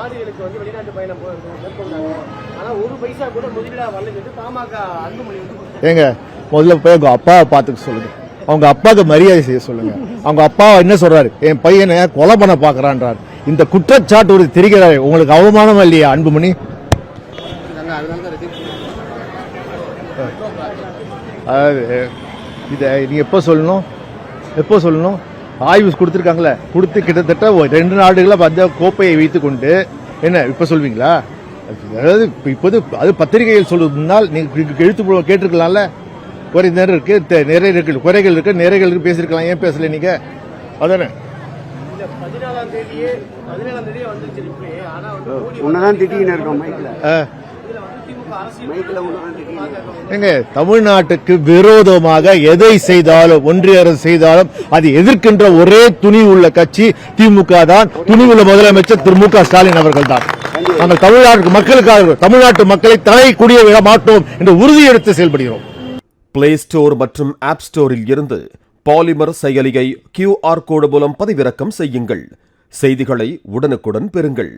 நாடுகளுக்கு வந்து வெளிநாட்டு பயணம் மேற்கொண்டாங்க. ஆனா ஒரு பைசா கூட முதலீடா வரலன்னு பாமக அன்புமணி வந்து ஏங்க முதல்ல போய் உங்க அப்பாவை பார்த்துக்க சொல்லுங்க. அவங்க அப்பாவுக்கு மரியாதை செய்ய சொல்லுங்க. அவங்க அப்பா என்ன சொல்றாரு? என் பையனை கொலை பண்ண பாக்குறான்றார் இந்த குற்றச்சாட்டு ஒரு தெரிகிறாரு உங்களுக்கு அவமானமா இல்லையா அன்புமணி அதாவது இதை நீங்க எப்போ சொல்லணும்? எப்போ சொல்லணும்? ஆய்வு கொடுத்துருக்காங்களே. கொடுத்து கிட்டத்தட்ட ரெண்டு நாடுகளில் அந்த கோப்பையை வைத்துக் கொண்டு என்ன இப்போ சொல்வீங்களா? அதாவது இப்ப- இப்போது அது பத்திரிகையில் சொல்வது முன்னால் நீங்கள் எழுத்து கேட்டிருக்கலாம்ல? குறை நேரம் இருக்கு நிறைய இருக்கு குறைகள் இருக்கு நிறைகள் இருக்கு பேசியிருக்கலாம் ஏன் பேசல நீங்க? அதானே? பதினேழாம் மோடி உன்னதான் திட்டின்னு இருக்கோம் எங்க தமிழ்நாட்டுக்கு விரோதமாக எதை செய்தாலும் ஒன்றிய அரசு செய்தாலும் அது எதிர்க்கின்ற ஒரே துணி உள்ள கட்சி திமுக தான். துணிவுள்ள முதலமைச்சர் திரு மு க ஸ்டாலின் அவர்கள் தான். நாங்கள் தமிழ்நாட்டு மக்களுக்காக தமிழ்நாட்டு மக்களை தலை குடிய விட மாட்டோம் என்று உறுதியெடுத்து செயல்படுகிறோம். பிளே ஸ்டோர் மற்றும் ஆப் ஸ்டோரில் இருந்து பாலிமர் செயலியை கியூஆர் கோடு மூலம் பதிவிறக்கம் செய்யுங்கள். செய்திகளை உடனுக்குடன் பெறுங்கள்.